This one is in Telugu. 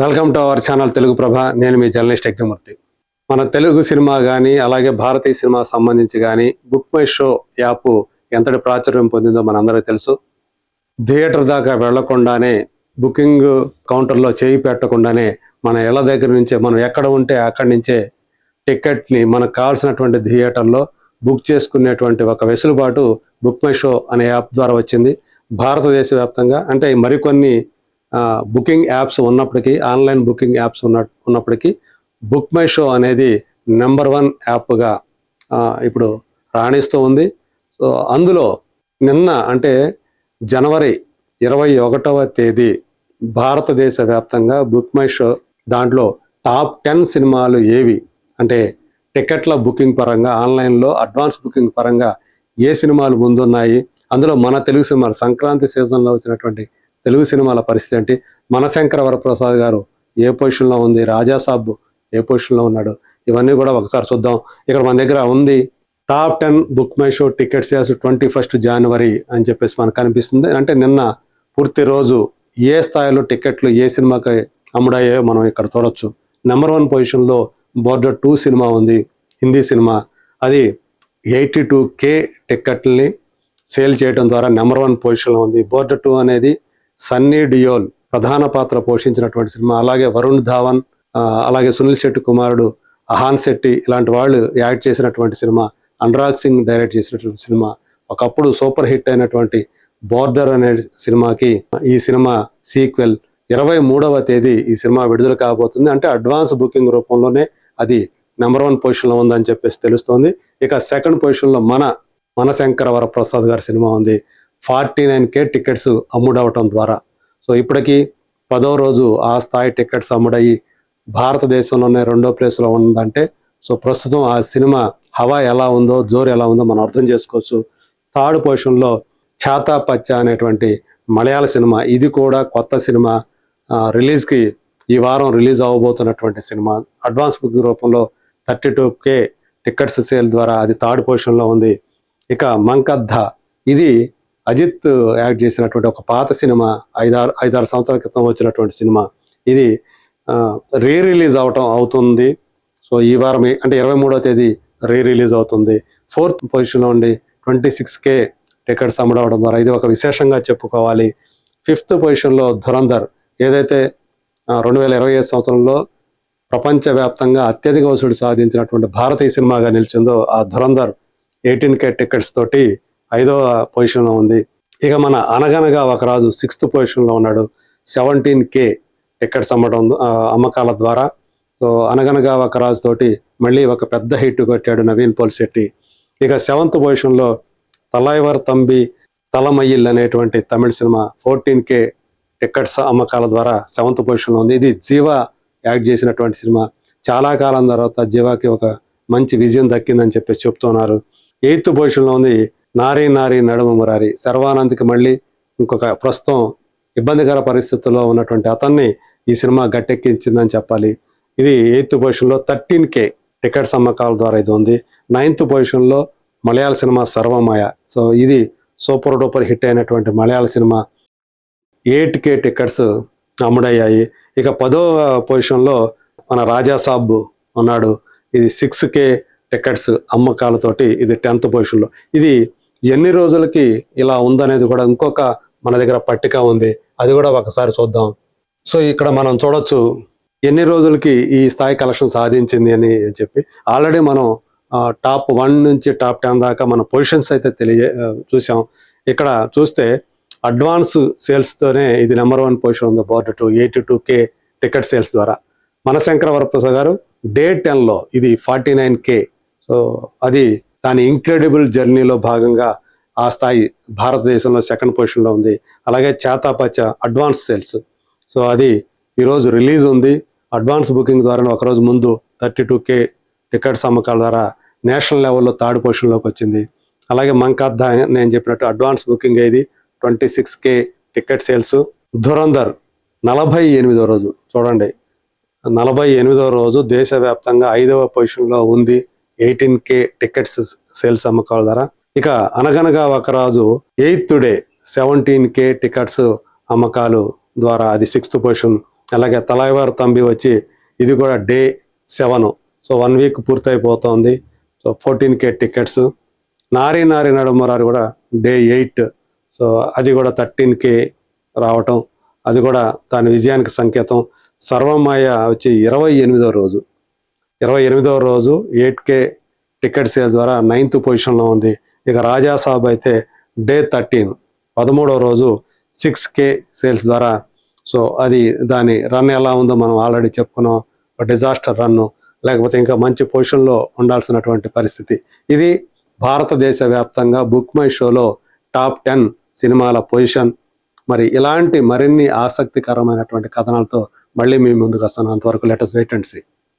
Welcome to our channel Telugu Prabha. నేను మీ జర్నలిస్ట్ యజ్ఞమూర్తి. మన తెలుగు సినిమా కానీ అలాగే భారతీయ సినిమా సంబంధించి కానీ బుక్ మై షో యాప్ ఎంతటి ప్రాచుర్యం పొందిందో మనందరికీ తెలుసు. థియేటర్ దాకా వెళ్ళకుండానే బుకింగ్ కౌంటర్లో చేయి పెట్టకుండానే మన ఇళ్ళ దగ్గర నుంచే మనం ఎక్కడ ఉంటే అక్కడి నుంచే టికెట్ని మనకు కావాల్సినటువంటి థియేటర్లో బుక్ చేసుకునేటువంటి ఒక వెసులుబాటు బుక్ మై షో అనే యాప్ ద్వారా వచ్చింది. భారతదేశ వ్యాప్తంగా అంటే మరికొన్ని బుకింగ్ యాప్స్ ఉన్నప్పటికీ ఆన్లైన్ బుకింగ్ యాప్స్ ఉన్న ఉన్నప్పటికీ బుక్ మై షో అనేది నెంబర్ వన్ యాప్గా ఇప్పుడు రాణిస్తూ ఉంది. సో అందులో నిన్న అంటే జనవరి ఇరవై ఒకటవ తేదీ భారతదేశ వ్యాప్తంగా బుక్ మై షో దాంట్లో టాప్ టెన్ సినిమాలు ఏవి? అంటే టికెట్ల బుకింగ్ పరంగా ఆన్లైన్లో అడ్వాన్స్ బుకింగ్ పరంగా ఏ సినిమాలు ముందున్నాయి? అందులో మన తెలుగు సినిమాలు సంక్రాంతి సీజన్లో వచ్చినటువంటి తెలుగు సినిమాల పరిస్థితి ఏంటి మనశంకర వరప్రసాద్ గారు ఏ పొజిషన్లో ఉంది రాజాసాబ్ ఏ పొజిషన్లో ఉన్నాడు ఇవన్నీ కూడా ఒకసారి చూద్దాం. ఇక్కడ మన దగ్గర ఉంది top ten book my show ticket sales twenty first January అని చెప్పేసి మనకు కనిపిస్తుంది. అంటే నిన్న పూర్తి రోజు ఏ స్థాయిలో టికెట్లు ఏ సినిమాకి అమ్ముడాయో మనం ఇక్కడ చూడొచ్చు. నెంబర్ వన్ పొజిషన్లో బోర్డర్ టూ సినిమా ఉంది హిందీ సినిమా. అది ఎయిటీ టూ కే టికెట్లని సేల్ చేయడం ద్వారా నెంబర్ వన్ పొజిషన్లో ఉంది. బోర్డర్ టూ అనేది సన్నీ డియోల్ ప్రధాన పాత్ర పోషించినటువంటి సినిమా. అలాగే వరుణ్ ధావన్ అలాగే సునీల్ శెట్టి కుమారుడు అహాన్ శెట్టి ఇలాంటి వాళ్ళు యాక్ట్ చేసినటువంటి సినిమా. అనురాగ్ సింగ్ డైరెక్ట్ చేసినటువంటి సినిమా. ఒకప్పుడు సూపర్ హిట్ అయినటువంటి బోర్డర్ అనే సినిమాకి ఈ సినిమా సీక్వెల్. ఇరవై మూడవ తేదీ ఈ సినిమా విడుదల కాబోతుంది. అంటే అడ్వాన్స్ బుకింగ్ రూపంలోనే అది నెంబర్ వన్ పొజిషన్లో ఉందని చెప్పేసి తెలుస్తోంది. ఇక సెకండ్ పొజిషన్లో మన మన శంకర వరప్రసాద్ గారి సినిమా ఉంది. ఫార్టీ నైన్ కే టికెట్స్ అమ్ముడవటం ద్వారా. సో ఇప్పటికీ పదో రోజు ఆ స్థాయి టికెట్స్ అమ్ముడయ్యి భారతదేశంలోనే రెండో ప్లేస్లో ఉందంటే సో ప్రస్తుతం ఆ సినిమా హవా ఎలా ఉందో జోరు ఎలా ఉందో మనం అర్థం చేసుకోవచ్చు. థర్డ్ పొజిషన్లో ఛాతా పచ్చ అనేటువంటి మలయాళ సినిమా ఇది కూడా కొత్త సినిమా రిలీజ్కి ఈ వారం రిలీజ్ అవ్వబోతున్నటువంటి సినిమా. అడ్వాన్స్ బుకింగ్ రూపంలో thirty two K tickets sale ద్వారా అది థర్డ్ పొజిషన్లో ఉంది. ఇక మంకద్ధ ఇది అజిత్ యాక్ట్ చేసినటువంటి ఒక పాత సినిమా ఐదారు ఐదారు సంవత్సరాల క్రితం వచ్చినటువంటి సినిమా. ఇది రీ రిలీజ్ అవటం అవుతుంది. సో ఈ వారం అంటే ఇరవై మూడో తేదీ రీ రిలీజ్ అవుతుంది ఫోర్త్ పొజిషన్లో ఉండి ట్వంటీ సిక్స్ కే టికెట్స్ అమ్ముడవడం ద్వారా ఇది ఒక విశేషంగా చెప్పుకోవాలి. ఫిఫ్త్ పొజిషన్లో ధురంధర్. ఏదైతే రెండు వేల ఇరవై ఐదు సంవత్సరంలో ప్రపంచవ్యాప్తంగా అత్యధిక వసూలు సాధించినటువంటి భారతీయ సినిమాగా నిలిచిందో ఆ ధురంధర్ ఎయిటీన్ కే టికెట్స్ తోటి ఐదవ పొజిషన్లో ఉంది. ఇక మన అనగనగా ఒక రాజు సిక్స్త్ పొజిషన్లో ఉన్నాడు. సెవెంటీన్ కే టికెట్స్ అమ్మటం అమ్మకాల ద్వారా. సో అనగనగా ఒక రాజు తోటి మళ్ళీ ఒక పెద్ద హిట్ కొట్టాడు నవీన్ పోల్శెట్టి. ఇక సెవెంత్ పొజిషన్లో తలైవర్ తంబి తలమయ్యిల్ అనేటువంటి తమిళ సినిమా ఫోర్టీన్ కే టికెట్స్ అమ్మకాల ద్వారా సెవెంత్ పొజిషన్లో ఉంది. ఇది జీవా యాక్ట్ చేసినటువంటి సినిమా. చాలా కాలం తర్వాత జీవాకి ఒక మంచి విజయం దక్కిందని చెప్పి చెప్తున్నారు. ఎయిత్ పొజిషన్లో ఉంది నారీ నారీ నడుమ మురారి. శర్వానంద్కి మళ్ళీ ఇంకొక ప్రస్తుతం ఇబ్బందికర పరిస్థితుల్లో ఉన్నటువంటి అతన్ని ఈ సినిమా గట్టెక్కించిందని చెప్పాలి. ఇది ఎయిత్ పొజిషన్లో థర్టీన్ కే టికెట్స్ అమ్మకాల ద్వారా ఇది ఉంది. నైన్త్ పొజిషన్లో మలయాళ సినిమా సర్వమాయ. సో ఇది సూపర్ డూపర్ హిట్ అయినటువంటి మలయాళ సినిమా. ఎయిట్ కే టికెట్స్ అమ్ముడయ్యాయి. ఇక పదో పొజిషన్లో మన రాజా సాబ్ ఉన్నాడు. ఇది సిక్స్ కే టికెట్స్ అమ్మకాలతోటి ఇది టెన్త్ పొజిషన్లో. ఇది ఎన్ని రోజులకి ఇలా ఉందనేది కూడా ఇంకొక మన దగ్గర పట్టిక ఉంది. అది కూడా ఒకసారి చూద్దాం. సో ఇక్కడ మనం చూడొచ్చు ఎన్ని రోజులకి ఈ స్థాయి కలెక్షన్ సాధించింది అని చెప్పి. ఆల్రెడీ మనం టాప్ వన్ నుంచి టాప్ టెన్ దాకా మన పొజిషన్స్ అయితే తెలియ చూసాం ఇక్కడ చూస్తే అడ్వాన్స్ సేల్స్తోనే ఇది నెంబర్ వన్ పొజిషన్ ఉంది border two eighty two K ticket sales ద్వారా. మనశంకర వరప్రసాద్ గారు డే టెన్లో ఇది ఫార్టీ నైన్ కే. సో అది దాని ఇంక్రెడిబుల్ జర్నీలో భాగంగా ఆ స్థాయి భారతదేశంలో సెకండ్ పొజిషన్లో ఉంది. అలాగే చేతాపచ్చ అడ్వాన్స్ సేల్స్ సో అది ఈరోజు రిలీజ్ ఉంది. అడ్వాన్స్ బుకింగ్ ద్వారా ఒకరోజు ముందు థర్టీ టూ కే టికెట్స్ అమ్మకాల ద్వారా నేషనల్ లెవెల్లో థర్డ్ పొజిషన్లోకి వచ్చింది. అలాగే మంకాద్ద నేను చెప్పినట్టు అడ్వాన్స్ బుకింగ్ అయింది twenty six K ticket sales Dhurandhar నలభై ఎనిమిదో రోజు చూడండి. నలభై ఎనిమిదో రోజు దేశవ్యాప్తంగా ఐదవ పొజిషన్లో ఉంది. ఎయిటీన్ కే టికెట్స్ సేల్స్ అమ్మకాల ద్వారా ఇక Anaganaga Oka Raju eighth day seventeen K tickets అమ్మకాలు ద్వారా అది సిక్స్త్ పొజిషన్. అలాగే తలైవారు తంబి వచ్చి ఇది కూడా day seven. So one week పూర్తయిపోతుంది. So fourteen K tickets. Nari Nari నడుమరారు కూడా డే ఎయిట్. సో అది కూడా థర్టీన్ కే రావటం. అది కూడా దాని విజయానికి సంకేతం. సర్వమాయ వచ్చి ఇరవై ఎనిమిదో రోజు. ఇరవై ఎనిమిదవ రోజు ఎయిట్ కే టికెట్ సేల్స్ ద్వారా నైన్త్ పొజిషన్లో ఉంది. ఇక రాజాసాబ్ అయితే డే థర్టీన్ పదమూడవ రోజు సిక్స్ కే సేల్స్ ద్వారా. సో అది దాని రన్ ఎలా ఉందో మనం ఆల్రెడీ చెప్పుకున్నాం. ఒక డిజాస్టర్ రన్ను లేకపోతే ఇంకా మంచి పొజిషన్లో ఉండాల్సినటువంటి పరిస్థితి. ఇది భారతదేశ వ్యాప్తంగా బుక్ మై షోలో టాప్ టెన్ సినిమాల పొజిషన్. మరి ఇలాంటి మరిన్ని ఆసక్తికరమైనటువంటి కథనాలతో మళ్ళీ మీ ముందుకు వస్తాను. అంతవరకు లెటర్స్ వెయిట్ అండ్ సీ